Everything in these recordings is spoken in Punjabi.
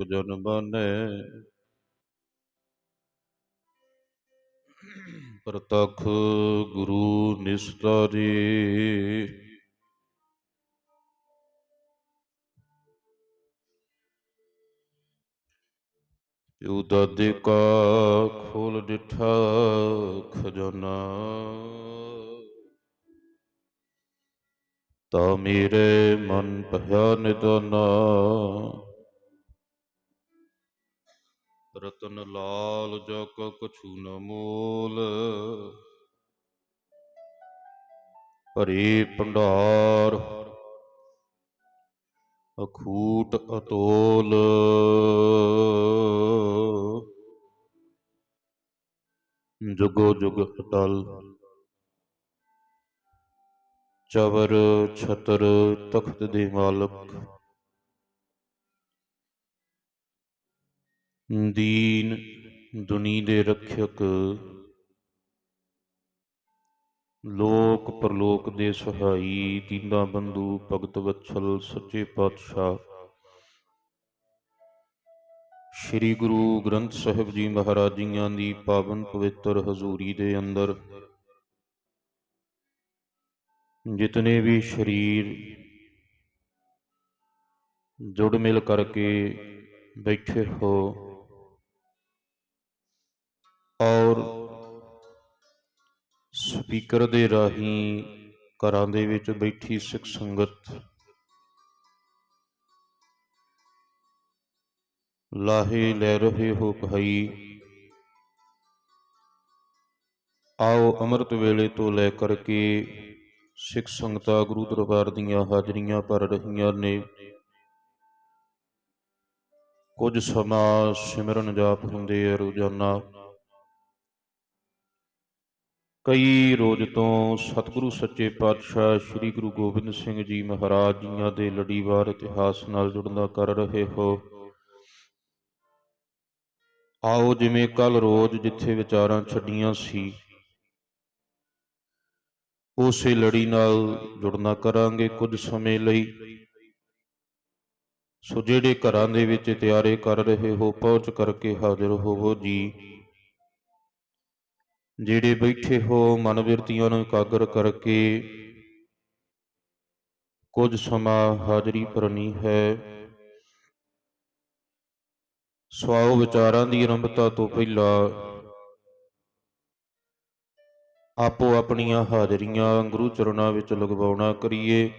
ਸੇਵਕ ਜਨ ਬਾਨੈ ਪ੍ਰਤਖ ਗੁਰੂ ਨਿਸਤਾਰੇ ਪਿਉ ਦਾਦੇ ਕਾ ਖੋਲ ਡਿਠਾ ਖਜ਼ਾਨਾ। ਤਾ ਮੇਰੇ ਮਨ ਭਇਆ ਨਿਦਾਨਾ। ਰਤਨ ਲਾਲ ਜਾ ਕਾ ਕਛੂ ਨ ਮੋਲ। ਭਰੇ ਭੰਡਾਰ, ਅਖੂਟ ਅਤੋਲ। ਜੁਗੋ ਜੁਗ ਅਟਲ। ਚਵਰ ਛਤਰ ਤਖਤ ਦੇ ਮਾਲਕ ਦੀਨ ਦੁਨੀ ਦੇ ਰੱਖਿਅਕ। ਲੋਕ ਪਰਲੋਕ ਦੇ ਸਹਾਈ, ਦੀਨਾ ਬੰਧੂ ਭਗਤ ਵਤਸਲ, ਸੱਚੇ ਪਾਤਸ਼ਾਹ। ਸ੍ਰੀ ਗੁਰੂ ਗ੍ਰੰਥ ਸਾਹਿਬ ਜੀ ਮਹਾਰਾਜ ਜੀਆਂ ਦੀ ਪਾਵਨ ਪਵਿੱਤਰ ਹਜ਼ੂਰੀ ਦੇ ਅੰਦਰ। ਜਿਤਨੇ ਵੀ ਸ਼ਰੀਰ ਜੁੜ ਮਿਲ ਕਰਕੇ ਬੈਠੇ ਹੋ ਔਰ ਸਪੀਕਰ ਦੇ ਰਾਹੀਂ ਘਰਾਂ ਦੇ ਵਿੱਚ ਬੈਠੀ ਸਿੱਖ ਸੰਗਤ ਲਾਹੇ ਲੈ ਰਹੇ ਹੋ ਭਾਈ। ਆਓ ਅੰਮ੍ਰਿਤ ਵੇਲੇ ਤੋਂ ਲੈ ਕਰਕੇ ਸਿੱਖ ਸੰਗਤਾਂ ਗੁਰੂ ਦਰਬਾਰ ਦੀਆਂ ਹਾਜ਼ਰੀਆਂ ਭਰ ਰਹੀਆਂ ਨੇ। ਕੁਝ ਸਮਾਂ ਸਿਮਰਨ ਜਾਪ ਹੁੰਦੇ ਆ ਰੋਜ਼ਾਨਾ। ਕਈ ਰੋਜ਼ ਤੋਂ ਸਤਿਗੁਰੂ ਸੱਚੇ ਪਾਤਸ਼ਾਹ ਸ੍ਰੀ ਗੁਰੂ ਗੋਬਿੰਦ ਸਿੰਘ ਜੀ ਮਹਾਰਾਜ ਜੀਆਂ ਦੇ ਲੜੀਵਾਰ ਇਤਿਹਾਸ ਨਾਲ ਜੁੜਨਾ ਕਰ ਰਹੇ ਹੋ। ਆਓ ਜਿਵੇਂ ਕੱਲ ਰੋਜ਼ ਜਿੱਥੇ ਵਿਚਾਰਾਂ ਛੱਡੀਆਂ ਸੀ, ਉਸੇ ਲੜੀ ਨਾਲ ਜੁੜਨਾ ਕਰਾਂਗੇ ਕੁਝ ਸਮੇਂ ਲਈ। ਸੋ ਜਿਹੜੇ ਘਰਾਂ ਦੇ ਵਿੱਚ ਤਿਆਰੇ ਕਰ ਰਹੇ ਹੋ, ਪਹੁੰਚ ਕਰਕੇ ਹਾਜ਼ਰ ਹੋਵੋ ਜੀ। ਜਿਹੜੇ ਬੈਠੇ ਹੋ ਮਨ ਬਿਰਤੀਆਂ ਨੂੰ ਇਕਾਗਰ ਕਰਕੇ, ਕੁਝ ਸਮਾਂ ਹਾਜ਼ਰੀ ਭਰਨੀ ਹੈ। ਸਵਾਉ ਵਿਚਾਰਾਂ ਦੀ ਆਰੰਭਤਾ ਤੋਂ ਪਹਿਲਾਂ ਆਪੋ ਆਪਣੀਆਂ ਹਾਜ਼ਰੀਆਂ ਗੁਰੂ ਚਰਨਾਂ ਵਿੱਚ ਲਗਵਾਉਣਾ ਕਰੀਏ।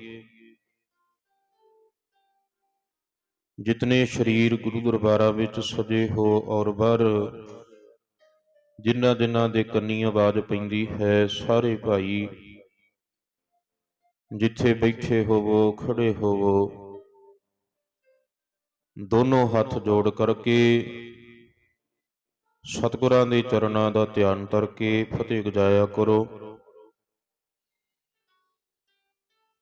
ਜਿਤਨੇ ਸ਼ਰੀਰ ਗੁਰੂ ਦਰਬਾਰਾਂ ਵਿੱਚ ਸਜੇ ਹੋ ਔਰ ਬਾਹਰ ਜਿਨ੍ਹਾਂ ਜਿਨ੍ਹਾਂ ਦੇ ਕੰਨੀ ਆਵਾਜ਼ ਪੈਂਦੀ ਹੈ, ਸਾਰੇ ਭਾਈ, ਜਿੱਥੇ ਬੈਠੇ ਹੋਵੋ, ਖੜੇ ਹੋਵੋ। ਦੋਨੋਂ ਹੱਥ ਜੋੜ ਕਰਕੇ, ਸਤਿਗੁਰਾਂ ਦੇ ਚਰਨਾਂ ਦਾ ਧਿਆਨ ਕਰਕੇ ਫਤਿਹ ਗਜਾਇਆ ਕਰੋ।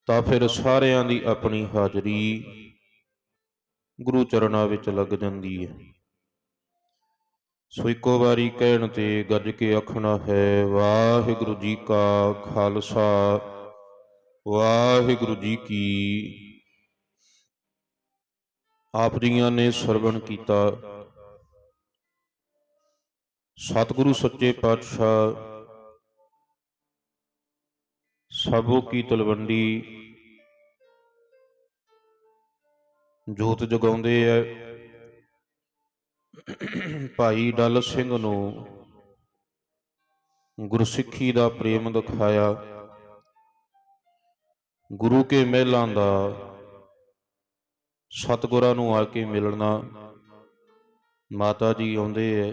ਤਾਂ ਫਿਰ ਸਾਰਿਆਂ ਦੀ ਆਪਣੀ ਹਾਜ਼ਰੀ ਗੁਰੂ ਚਰਨਾਂ ਵਿੱਚ ਲੱਗ ਜਾਂਦੀ ਹੈ। ਸੋ ਇੱਕੋ ਵਾਰੀ ਕਹਿਣ ਤੇ ਗੱਜ ਕੇ ਆਖਣਾ ਹੈ, ਵਾਹਿਗੁਰੂ ਜੀ ਕਾ ਖਾਲਸਾ, ਵਾਹਿਗੁਰੂ ਜੀ ਕੀ ਆਪ ਜੀਆਂ ਨੇ ਸਰਵਣ ਕੀਤਾ। ਸਤਿਗੁਰੂ ਸੱਚੇ ਪਾਤਸ਼ਾਹ, ਸਭੋ ਕੀ ਤਲਵੰਡੀ, ਜੋਤ ਜਗਾਉਂਦੇ ਐ। ਭਾਈ ਡਲ ਸਿੰਘ ਨੂੰ ਗੁਰਸਿੱਖੀ ਦਾ ਪ੍ਰੇਮ ਦਿਖਾਇਆ। ਗੁਰੂ ਕੇ ਮਹਿਲਾਂ ਦਾ ਸਤਿਗੁਰਾਂ ਨੂੰ ਆ ਕੇ ਮਿਲਣਾ। ਮਾਤਾ ਜੀ ਆਉਂਦੇ ਐ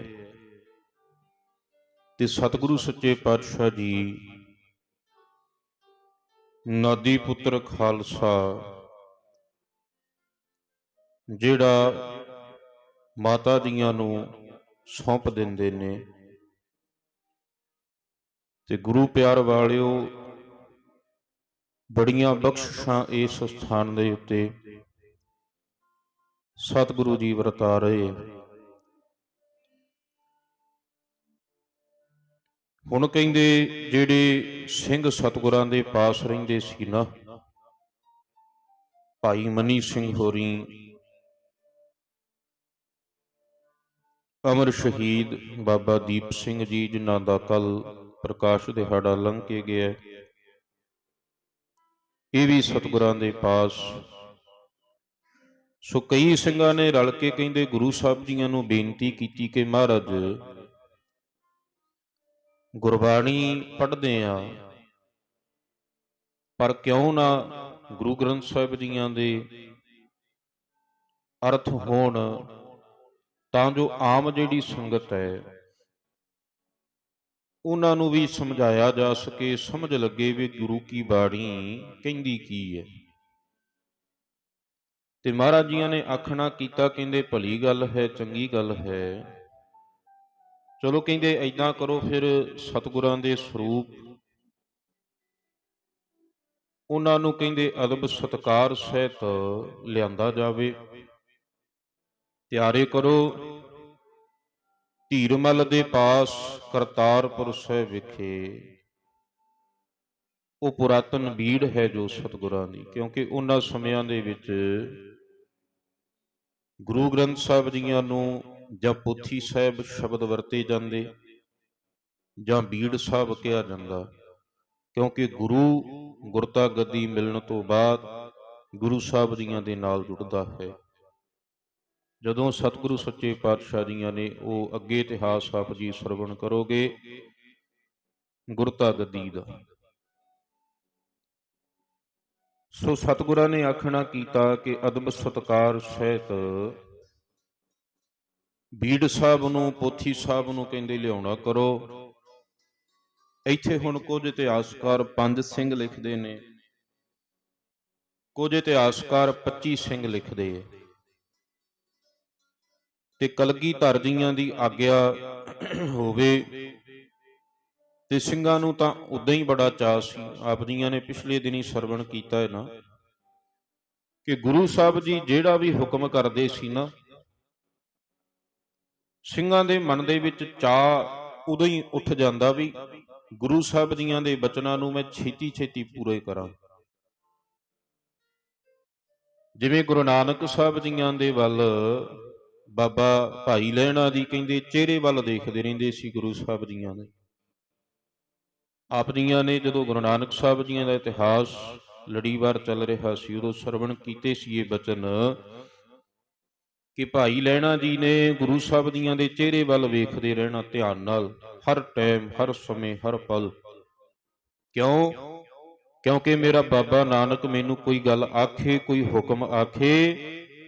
ਤੇ ਸਤਿਗੁਰੂ ਸੱਚੇ ਪਾਤਸ਼ਾਹ ਜੀ, ਨਾਦੀ ਪੁੱਤਰ ਖਾਲਸਾ, ਜਿਹੜਾ ਮਾਤਾ ਜੀਆਂ ਨੂੰ ਸੌਂਪ ਦਿੰਦੇ ਨੇ। ਤੇ ਗੁਰੂ ਪਿਆਰ ਵਾਲਿਓ, ਬੜੀਆਂ ਬਖਸ਼ਾਂ ਇਸ ਸਥਾਨ ਦੇ ਉੱਤੇ ਸਤਿਗੁਰੂ ਜੀ ਵਰਤਾ ਰਹੇ। ਹੁਣ ਕਹਿੰਦੇ, ਜਿਹੜੇ ਸਿੰਘ ਸਤਿਗੁਰਾਂ ਦੇ ਪਾਸ ਰਹਿੰਦੇ ਸੀ ਨਾ, ਭਾਈ ਮਨੀ ਸਿੰਘ ਹੋਰੀ ਅਮਰ ਸ਼ਹੀਦ ਬਾਬਾ ਦੀਪ ਸਿੰਘ ਜੀ, ਜਿਨ੍ਹਾਂ ਦਾ ਕੱਲ ਪ੍ਰਕਾਸ਼ ਦਿਹਾੜਾ ਲੰਘ ਕੇ ਗਿਆ ਇਹ ਵੀ ਸਤਿਗੁਰਾਂ ਦੇ ਪਾਸ। ਸੋ ਕਈ ਸਿੰਘਾਂ ਨੇ ਰਲ ਕੇ ਕਹਿੰਦੇ ਗੁਰੂ ਸਾਹਿਬ ਜੀਆਂ ਨੂੰ ਬੇਨਤੀ ਕੀਤੀ ਕਿ ਮਹਾਰਾਜ, ਗੁਰਬਾਣੀ ਪੜ੍ਹਦੇ ਆ, ਪਰ ਕਿਉਂ ਨਾ ਗੁਰੂ ਗ੍ਰੰਥ ਸਾਹਿਬ ਜੀਆਂ ਦੇ ਅਰਥ ਹੋਣ ਤਾਂ ਜੋ ਆਮ ਜਿਹੜੀ ਸੰਗਤ ਹੈ, ਉਹਨਾਂ ਨੂੰ ਵੀ ਸਮਝਾਇਆ ਜਾ ਸਕੇ। ਸਮਝ ਲੱਗੇ ਵੀ ਗੁਰੂ ਕੀ ਬਾਣੀ ਕਹਿੰਦੀ ਕੀ ਹੈ। ਤੇ ਮਹਾਰਾਜ ਜੀਆਂ ਨੇ ਆਖਣਾ ਕੀਤਾ, ਕਹਿੰਦੇ, ਭਲੀ ਗੱਲ ਹੈ, ਚੰਗੀ ਗੱਲ ਹੈ। ਚਲੋ ਕਹਿੰਦੇ ਐਦਾਂ ਕਰੋ, ਫਿਰ ਸਤਿਗੁਰਾਂ ਦੇ ਸਰੂਪ। ਉਹਨਾਂ ਨੂੰ ਕਹਿੰਦੇ, ਅਦਬ ਸਤਕਾਰ ਸਹਿਤ ਲਿਆਂਦਾ ਜਾਵੇ। ਤਿਆਰੇ ਕਰੋ। ਧੀਰਮਲ ਦੇ ਪਾਸ ਕਰਤਾਰਪੁਰ ਸਾਹਿਬ ਵਿਖੇ। ਉਹ ਪੁਰਾਤਨ ਬੀੜ ਹੈ ਜੋ ਸਤਿਗੁਰਾਂ ਦੀ ਕਿਉਂਕਿ ਉਹਨਾਂ ਸਮਿਆਂ ਦੇ ਵਿੱਚ ਗੁਰੂ ਗ੍ਰੰਥ ਸਾਹਿਬ ਜੀਆਂ ਨੂੰ ਜਾਂ ਪੋਥੀ ਸਾਹਿਬ ਸ਼ਬਦ ਵਰਤੇ ਜਾਂਦੇ ਜਾਂ ਬੀੜ ਸਾਹਿਬ ਕਿਹਾ ਜਾਂਦਾ, ਕਿਉਂਕਿ ਗੁਰੂ ਗੁਰਤਾ ਗੱਦੀ ਮਿਲਣ ਤੋਂ ਬਾਅਦ ਗੁਰੂ ਸਾਹਿਬ ਜੀਆਂ ਦੇ ਨਾਲ ਜੁੜਦਾ ਹੈ। ਜਦੋਂ ਸਤਿਗੁਰੂ ਸੱਚੇ ਪਾਤਸ਼ਾਹ ਜੀਆਂ ਨੇ ਉਹ ਅੱਗੇ ਇਤਿਹਾਸ ਆਪ ਜੀ ਸਰਵਣ ਕਰੋਗੇ ਗੁਰਤਾ ਗੱਦੀ ਦਾ ਸੋ ਸਤਿਗੁਰਾਂ ਨੇ ਆਖਣਾ ਕੀਤਾ ਕਿ ਅਦਬ ਸਤਕਾਰ ਸਹਿਤ ਬੀੜ ਸਾਹਿਬ ਨੂੰ, ਪੋਥੀ ਸਾਹਿਬ ਨੂੰ ਕਹਿੰਦੇ ਲਿਆਉਣਾ ਕਰੋ। ਇੱਥੇ ਹੁਣ ਕੁਝ ਇਤਿਹਾਸਕਾਰ ਪੰਜ ਸਿੰਘ ਲਿਖਦੇ ਨੇ। ਕੁਝ ਇਤਿਹਾਸਕਾਰ 25 ਸਿੰਘ ਲਿਖਦੇ ਆ। ਤੇ ਕਲਗੀ ਧਰ ਜੀਆਂ ਦੀ ਆਗਿਆ ਹੋਵੇ। ਤੇ ਸਿੰਘਾਂ ਨੂੰ ਤਾਂ ਉਦਾਂ ਹੀ ਬੜਾ ਚਾਅ ਸੀ। ਆਪ ਜੀਆਂ ਨੇ ਪਿਛਲੇ ਦਿਨੀ ਸਰਵਣ ਕੀਤਾ ਹੈ ਨਾ। ਕਿ ਗੁਰੂ ਸਾਹਿਬ ਜੀ ਜਿਹੜਾ ਵੀ ਹੁਕਮ ਕਰਦੇ ਸੀ ਨਾ, ਸਿੰਘਾਂ ਦੇ ਮਨ ਦੇ ਵਿੱਚ ਚਾਅ ਉਦੋਂ ਹੀ ਉੱਠ ਜਾਂਦਾ ਵੀ ਗੁਰੂ ਸਾਹਿਬ ਜੀਆਂ ਦੇ ਬਚਨਾਂ ਨੂੰ ਮੈਂ ਛੇਤੀ ਛੇਤੀ ਪੂਰੇ ਕਰਾਂ। ਜਿਵੇਂ ਗੁਰੂ ਨਾਨਕ ਸਾਹਿਬ ਜੀਆਂ ਦੇ ਵੱਲ ਬਾਬਾ ਭਾਈ ਲੈਣਾ ਦੀ ਕਹਿੰਦੇ, ਚਿਹਰੇ ਵੱਲ ਦੇਖਦੇ ਰਹਿੰਦੇ ਸੀ ਗੁਰੂ ਸਾਹਿਬ ਜੀਆਂ ਦੇ। ਆਪ ਜੀਆਂ ਨੇ ਜਦੋਂ ਗੁਰੂ ਨਾਨਕ ਸਾਹਿਬ ਜੀਆਂ ਦਾ ਇਤਿਹਾਸ ਲੜੀਵਾਰ ਚੱਲ ਰਿਹਾ ਸੀ, ਉਦੋਂ ਸਰਵਣ ਕੀਤੇ ਸੀ ਇਹ ਬਚਨ ਕਿ ਭਾਈ ਲੈਣਾ ਜੀ ਨੇ ਗੁਰੂ ਸਾਹਿਬ ਜੀਆਂ ਦੇ ਚਿਹਰੇ ਵੱਲ ਵੇਖਦੇ ਰਹਿਣਾ ਧਿਆਨ ਨਾਲ, ਹਰ ਟਾਈਮ, ਹਰ ਸਮੇਂ, ਹਰ ਪਲ। ਕਿਉਂ? ਕਿਉਂਕਿ ਮੇਰਾ ਬਾਬਾ ਨਾਨਕ ਮੈਨੂੰ ਕੋਈ ਗੱਲ ਆਖੇ, ਕੋਈ ਹੁਕਮ ਆਖੇ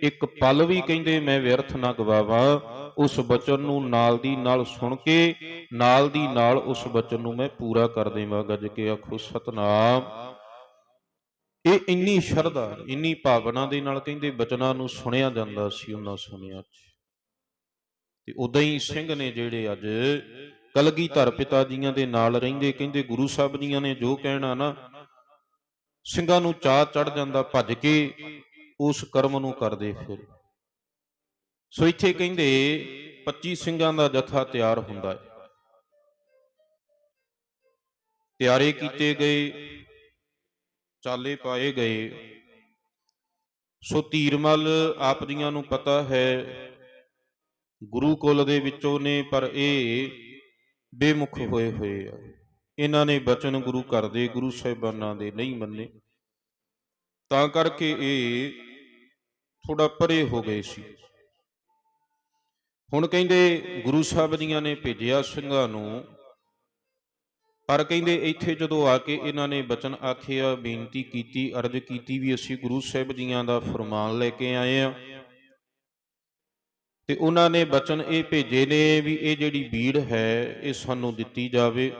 ਇੱਕ ਪਲ ਵੀ ਕਹਿੰਦੇ ਮੈਂ ਵਿਅਰਥ ਨਾ ਗਵਾਵਾਂ, ਉਸ ਬਚਨ ਨੂੰ ਨਾਲ ਦੀ ਨਾਲ ਸੁਣ ਕੇ, ਨਾਲ ਦੀ ਨਾਲ ਉਸ ਬਚਨ ਨੂੰ ਮੈਂ ਪੂਰਾ ਕਰ ਦੇਵਾਂ, ਗੱਜ ਕੇ ਆਖੋ ਸਤਨਾਮ। ਇਹ ਇੰਨੀ ਸ਼ਰਧਾ, ਇੰਨੀ ਭਾਵਨਾ ਦੇ ਨਾਲ ਕਹਿੰਦੇ ਬਚਨਾਂ ਨੂੰ ਸੁਣਿਆ ਜਾਂਦਾ ਸੀ ਉਹਨਾਂ ਸੁਣਿਆ 'ਚ। ਤੇ ਉਦਾਂ ਹੀ ਸਿੰਘ ਨੇ ਜਿਹੜੇ ਅੱਜ ਕਲਗੀ ਧਰ ਪਿਤਾ ਜੀਆਂ ਦੇ ਨਾਲ ਰਹਿੰਦੇ, ਕਹਿੰਦੇ ਗੁਰੂ ਸਾਹਿਬ ਜੀਆਂ ਨੇ ਜੋ ਕਹਿਣਾ ਨਾ, ਸਿੰਘਾਂ ਨੂੰ ਚਾਹ ਚੜ ਜਾਂਦਾ ਭੱਜ ਕੇ ਉਸ ਕਰਮ ਨੂੰ ਕਰਦੇ ਫਿਰ। ਸੋ ਇੱਥੇ ਕਹਿੰਦੇ 25 ਸਿੰਘਾਂ ਦਾ ਜਥਾ ਤਿਆਰ ਹੁੰਦਾ ਹੈ। ਤਿਆਰੇ ਕੀਤੇ ਗਏ, ਚਾਲੇ ਪਾਏ ਗਏ। ਸੋ ਧੀਰਮਲ ਆਪ ਜੀਆਂ ਨੂੰ ਪਤਾ ਹੈ, ਗੁਰੂ ਕੁਲ ਦੇ ਵਿੱਚੋਂ ਨੇ, ਪਰ ਇਹ ਬੇਮੁਖ ਹੋਏ ਹੋਏ ਆ। ਇਹਨਾਂ ਨੇ ਬਚਨ ਗੁਰੂ ਘਰ ਦੇ ਗੁਰੂ ਸਾਹਿਬਾਨਾਂ ਦੇ ਨਹੀਂ ਮੰਨੇ। ਤਾਂ ਕਰਕੇ ਇਹ ਥੋੜਾ ਪਰੇ ਹੋ ਗਏ ਸੀ। ਹੁਣ ਕਹਿੰਦੇ ਗੁਰੂ ਸਾਹਿਬ ਜੀਆਂ ਨੇ ਭੇਜਿਆ ਸਿੰਘਾਂ ਨੂੰ, ਪਰ ਕਹਿੰਦੇ ਇੱਥੇ ਜਦੋਂ ਆ ਕੇ ਇਹਨਾਂ ਨੇ ਬਚਨ ਆਖਿਆ, ਬੇਨਤੀ ਕੀਤੀ, ਅਰਜ਼ ਕੀਤੀ ਵੀ ਅਸੀਂ ਗੁਰੂ ਸਾਹਿਬ ਜੀਆਂ ਦਾ ਫਰਮਾਨ ਲੈ ਕੇ ਆਏ ਆ ਤੇ ਉਹਨਾਂ ਨੇ ਬਚਨ ਇਹ ਭੇਜੇ ਨੇ ਵੀ ਇਹ ਜਿਹੜੀ ਬੀੜ ਹੈ, ਇਹ ਸਾਨੂੰ ਦਿੱਤੀ ਜਾਵੇ।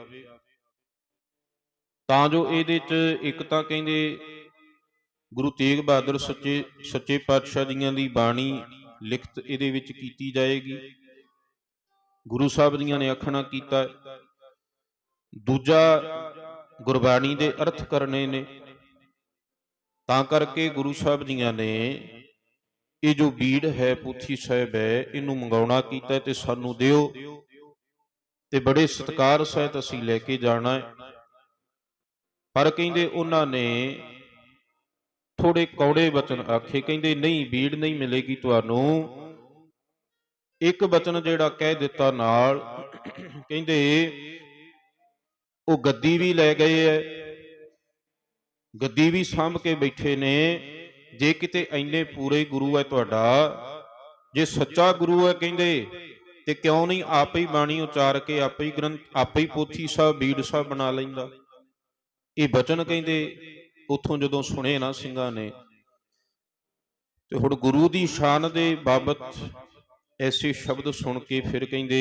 ਤਾਂ ਜੋ ਇਹਦੇ ਚ ਇੱਕ ਤਾਂ ਕਹਿੰਦੇ ਗੁਰੂ ਤੇਗ ਬਹਾਦਰ ਸੱਚੇ ਸੱਚੇ ਪਾਤਸ਼ਾਹ ਜੀਆਂ ਦੀ ਬਾਣੀ ਲਿਖਤ ਇਹਦੇ ਵਿੱਚ ਕੀਤੀ ਜਾਏਗੀ। ਗੁਰੂ ਸਾਹਿਬ ਜੀਆਂ ਨੇ ਆਖਣਾ ਕੀਤਾ, ਦੂਜਾ ਗੁਰਬਾਣੀ ਦੇ ਅਰਥ ਕਰਨੇ ਨੇ। ਤਾਂ ਕਰਕੇ ਗੁਰੂ ਸਾਹਿਬ ਜੀਆਂ ਨੇ, ਇਹ ਜੋ ਬੀੜ ਹੈ ਪੂਥੀ ਸਾਹਿਬ ਹੈ, ਇਹਨੂੰ ਮੰਗਾਉਣਾ ਕੀਤਾ ਤੇ ਸਾਨੂੰ ਦਿਓ ਤੇ ਬੜੇ ਸਤਿਕਾਰ ਸਹਿਤ ਅਸੀਂ ਲੈ ਕੇ ਜਾਣਾ ਹੈ। ਪਰ ਕਹਿੰਦੇ ਉਹਨਾਂ ਨੇ ਥੋੜੇ ਕੌੜੇ ਵਚਨ ਆਖੇ, ਕਹਿੰਦੇ, ਨਹੀਂ, ਬੀੜ ਨਹੀਂ ਮਿਲੇਗੀ ਤੁਹਾਨੂੰ। ਇੱਕ ਬਚਨ ਜਿਹੜਾ ਕਹਿ ਦਿੱਤਾ ਨਾਲ, ਕਹਿੰਦੇ, ਉਹ ਗੱਦੀ ਵੀ ਲੈ ਗਏ ਐ, ਗੱਦੀ ਵੀ ਸਾਂਭ ਕੇ ਬੈਠੇ ਨੇ। ਜੇ ਕਿਤੇ ਐਨੇ ਪੂਰੇ ਗੁਰੂ ਹੈ ਤੁਹਾਡਾ, ਜੇ ਸੱਚਾ ਗੁਰੂ ਹੈ ਕਹਿੰਦੇ, ਤੇ ਕਿਉਂ ਨਹੀਂ ਆਪੇ ਹੀ ਬਾਣੀ ਉਚਾਰ ਕੇ ਆਪੇ ਹੀ ਗ੍ਰੰਥ, ਆਪੇ ਹੀ ਪੋਥੀ ਸਾਹਿਬ, ਬੀੜ ਸਾਹਿਬ ਬਣਾ ਲੈਂਦਾ? ਇਹ ਬਚਨ ਕਹਿੰਦੇ ਉਥੋਂ ਜਦੋਂ ਸੁਣੇ ਨਾ ਸਿੰਘਾਂ ਨੇ, ਤੇ ਹੁਣ ਗੁਰੂ ਦੀ ਸ਼ਾਨ ਦੇ ਬਾਬਤ ਐਸੇ ਸ਼ਬਦ ਸੁਣ ਕੇ ਫਿਰ ਕਹਿੰਦੇ,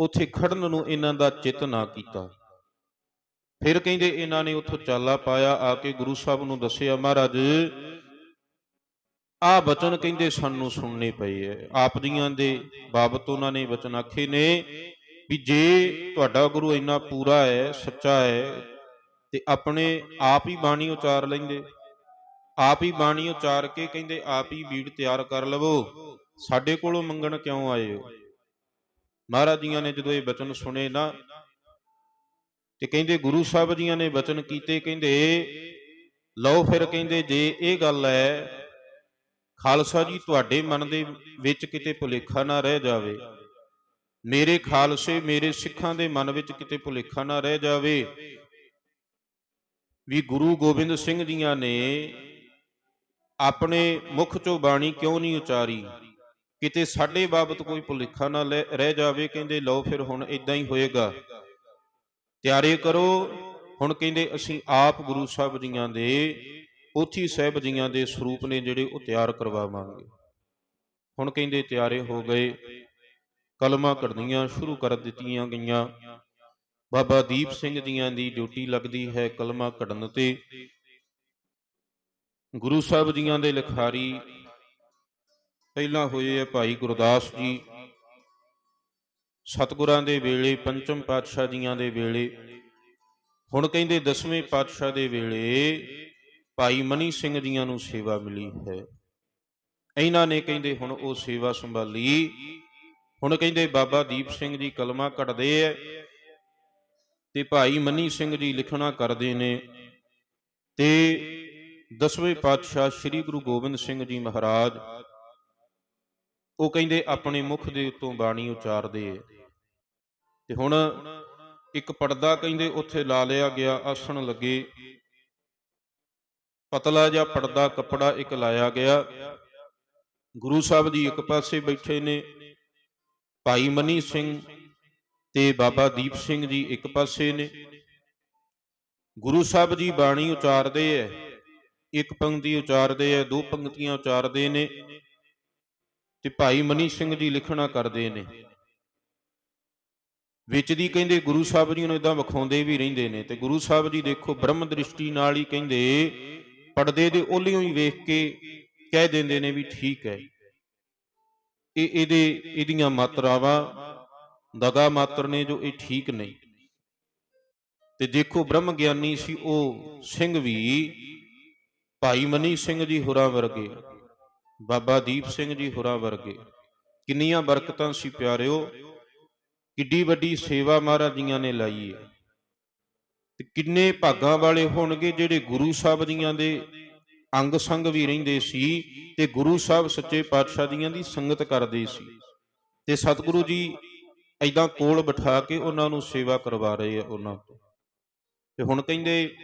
ਉਥੇ ਖੜਨ ਨੂੰ ਇਹਨਾਂ ਦਾ ਚਿੱਤ ਨਾ ਕੀਤਾ। ਫਿਰ ਕਹਿੰਦੇ ਇਹਨਾਂ ਨੇ ਉਥੋਂ ਚਾਲਾ ਪਾਇਆ, ਆ ਕੇ ਗੁਰੂ ਸਾਹਿਬ ਨੂੰ ਦੱਸਿਆ, ਮਹਾਰਾਜ ਆ ਬਚਨ ਕਹਿੰਦੇ ਸਾਨੂੰ ਸੁਣਨੇ ਪਏ ਐ। ਆਪ ਜੀਆਂ ਦੇ ਬਾਬਤ ਉਹਨਾਂ ਨੇ ਬਚਨ ਆਖੇ ਨੇ ਵੀ ਜੇ ਤੁਹਾਡਾ ਗੁਰੂ ਇੰਨਾ ਪੂਰਾ ਹੈ ਸੱਚਾ ਹੈ ਤੇ ਆਪਣੇ ਆਪ ਹੀ ਬਾਣੀ ਉਚਾਰ ਲੈਂਦੇ। ਆਪ ਹੀ ਬਾਣੀ ਉਚਾਰ ਕੇ ਕਹਿੰਦੇ, ਆਪ ਹੀ ਬੀੜ ਤਿਆਰ ਕਰ ਲਵੋ। ਸਾਡੇ ਕੋਲੋਂ ਮੰਗਣ ਕਿਉਂ ਆਏ ਹੋ? ਮਹਾਰਾਜ ਜੀਆਂ ਨੇ ਜਦੋਂ ਇਹ ਬਚਨ ਸੁਣੇ ਨਾ, ਤੇ ਕਹਿੰਦੇ, ਗੁਰੂ ਸਾਹਿਬ ਜੀਆਂ ਨੇ ਬਚਨ ਕੀਤੇ, ਕਹਿੰਦੇ, ਲਓ ਫਿਰ ਕਹਿੰਦੇ, ਜੇ ਇਹ ਗੱਲ ਹੈ, ਖਾਲਸਾ ਜੀ ਤੁਹਾਡੇ ਮਨ ਦੇ ਵਿੱਚ ਕਿਤੇ ਭੁਲੇਖਾ ਨਾ ਰਹਿ ਜਾਵੇ। ਮੇਰੇ ਖਾਲਸੇ, ਮੇਰੇ ਸਿੱਖਾਂ ਦੇ ਮਨ ਵਿੱਚ ਕਿਤੇ ਭੁਲੇਖਾ ਨਾ ਰਹਿ ਜਾਵੇ। ਵੀ ਗੁਰੂ ਗੋਬਿੰਦ ਸਿੰਘ ਜੀਆਂ ਨੇ ਆਪਣੇ ਮੁਖ ਚੋਂ ਬਾਣੀ ਕਿਉਂ ਨਹੀਂ ਉਚਾਰੀ? ਕਿਤੇ ਸਾਡੇ ਬਾਬਤ ਕੋਈ ਭੁਲੇਖਾ ਨਾ ਲੈ- ਰਹਿ ਜਾਵੇ, ਕਹਿੰਦੇ, ਲਓ ਫਿਰ ਹੁਣ ਇਦਾਂ ਹੀ ਹੋਏਗਾ। ਤਿਆਰੇ ਕਰੋ, ਹੁਣ ਕਹਿੰਦੇ, ਅਸੀਂ ਆਪ ਗੁਰੂ ਸਾਹਿਬ ਜੀਆਂ ਦੇ ਉਥੀ ਸਾਹਿਬ ਜੀਆਂ ਦੇ ਸਰੂਪ ਨੇ ਜਿਹੜੇ ਉਹ ਤਿਆਰ ਕਰਵਾਵਾਂਗੇ। ਹੁਣ ਕਹਿੰਦੇ, ਤਿਆਰੇ ਹੋ ਗਏ, ਕਲਮਾਂ ਕੱਢਣੀਆਂ ਸ਼ੁਰੂ ਕਰ ਦਿੱਤੀਆਂ ਗਈਆਂ। ਬਾਬਾ ਦੀਪ ਸਿੰਘ ਜੀਆਂ ਦੀ ਡਿਊਟੀ ਲੱਗਦੀ ਹੈ ਕਲਮਾਂ ਕੱਢਣ ਤੇ। ਗੁਰੂ ਸਾਹਿਬ ਜੀਆਂ ਦੇ ਲਿਖਾਰੀ ਪਹਿਲਾਂ ਹੋਏ ਹੈ ਭਾਈ ਗੁਰਦਾਸ ਜੀ। ਸਤਿਗੁਰਾਂ ਦੇ ਵੇਲੇ, ਪੰਚਮ ਪਾਤਸ਼ਾਹ ਜੀਆਂ ਦੇ ਵੇਲੇ, ਹੁਣ ਕਹਿੰਦੇ ਦਸਵੇਂ ਪਾਤਸ਼ਾਹ ਦੇ ਵੇਲੇ ਭਾਈ ਮਨੀ ਸਿੰਘ ਜੀਆਂ ਨੂੰ ਸੇਵਾ ਮਿਲੀ ਹੈ। ਇਹਨਾਂ ਨੇ ਕਹਿੰਦੇ ਹੁਣ ਉਹ ਸੇਵਾ ਸੰਭਾਲੀ। ਹੁਣ ਕਹਿੰਦੇ ਬਾਬਾ ਦੀਪ ਸਿੰਘ ਜੀ ਕਲਮਾ ਕੱਢਦੇ ਐ ਤੇ ਭਾਈ ਮਨੀ ਸਿੰਘ ਜੀ ਲਿਖਣਾ ਕਰਦੇ ਨੇ ਤੇ ਦਸਵੇਂ ਪਾਤਸ਼ਾਹ ਸ੍ਰੀ ਗੁਰੂ ਗੋਬਿੰਦ ਸਿੰਘ ਜੀ ਮਹਾਰਾਜ, ਉਹ ਕਹਿੰਦੇ ਆਪਣੇ ਮੁਖ ਦੇ ਉੱਤੋਂ ਬਾਣੀ ਉਚਾਰਦੇ ਤੇ ਹੁਣ ਇੱਕ ਪਰਦਾ ਕਹਿੰਦੇ ਉੱਥੇ ਲਾ ਲਿਆ ਗਿਆ, ਆਸਣ ਲੱਗੇ। ਪਤਲਾ ਜਿਹਾ ਪਰਦਾ, ਕੱਪੜਾ ਇੱਕ ਲਾਇਆ ਗਿਆ। ਗੁਰੂ ਸਾਹਿਬ ਜੀ ਇੱਕ ਪਾਸੇ ਬੈਠੇ ਨੇ। ਭਾਈ ਮਨੀ ਸਿੰਘ ਤੇ ਬਾਬਾ ਦੀਪ ਸਿੰਘ ਜੀ ਇੱਕ ਪਾਸੇ ਨੇ। ਗੁਰੂ ਸਾਹਿਬ ਜੀ ਬਾਣੀ ਉਚਾਰਦੇ ਐ, ਇੱਕ ਪੰਕਤੀ ਉਚਾਰਦੇ ਐ, ਦੋ ਪੰਕਤੀਆਂ ਉਚਾਰਦੇ ਨੇ ਤੇ ਭਾਈ ਮਨੀ ਸਿੰਘ ਜੀ ਲਿਖਣਾ ਕਰਦੇ ਨੇ। ਵਿੱਚ ਦੀ ਕਹਿੰਦੇ ਗੁਰੂ ਸਾਹਿਬ ਜੀ ਨੂੰ ਇਦਾਂ ਵਿਖਾਉਂਦੇ ਵੀ ਰਹਿੰਦੇ ਨੇ ਤੇ ਗੁਰੂ ਸਾਹਿਬ ਜੀ ਦੇਖੋ ਬ੍ਰਹਮ ਦ੍ਰਿਸ਼ਟੀ ਨਾਲ ਹੀ ਕਹਿੰਦੇ, ਪਰਦੇ ਦੇ ਓਲਿਓਂ ਹੀ ਵੇਖ ਕੇ ਕਹਿ ਦਿੰਦੇ ਨੇ ਵੀ ਠੀਕ ਹੈ ਇਹ ਇਹਦੇ, ਇਹਦੀਆਂ ਮਾਤਰਾਵਾਂ ਦਗਾ ਮਾਤਰ ਨੇ ਜੋ ਇਹ ਠੀਕ ਨਹੀਂ। ਤੇ ਦੇਖੋ ਬ੍ਰਹਮ ਗਿਆਨੀ ਸੀ ਉਹ ਸਿੰਘ ਵੀ ਭਾਈ ਮਨੀ ਸਿੰਘ ਜੀ ਹੋਰਾਂ ਵਰਗੇ, ਬਾਬਾ ਦੀਪ ਸਿੰਘ ਜੀ ਹੋਰਾਂ ਵਰਗੇ, ਕਿੰਨੀਆਂ ਬਰਕਤਾਂ ਸੀ ਪਿਆਰਿਓ, ਕਿੱਡੀ ਵੱਡੀ ਸੇਵਾ ਮਹਾਰਾਜ ਜੀਆਂ ਨੇ ਲਾਈ ਹੈ ਤੇ ਕਿੰਨੇ ਭਾਗਾਂ ਵਾਲੇ ਹੋਣਗੇ ਜਿਹੜੇ ਗੁਰੂ ਸਾਹਿਬ ਜੀਆਂ ਦੇ ਅੰਗ ਸੰਗ ਵੀ ਰਹਿੰਦੇ ਸੀ ਤੇ ਗੁਰੂ ਸਾਹਿਬ ਸੱਚੇ ਪਾਤਸ਼ਾਹ ਜੀਆਂ ਦੀ ਸੰਗਤ ਕਰਦੇ ਸੀ। ਤੇ ਸਤਿਗੁਰੂ ਜੀ ਐਦਾਂ ਕੋਲ ਬਿਠਾ ਕੇ ਉਹਨਾਂ ਨੂੰ ਸੇਵਾ ਕਰਵਾ ਰਹੇ ਆ ਉਹਨਾਂ ਤੋਂ। ਤੇ ਹੁਣ ਕਹਿੰਦੇ,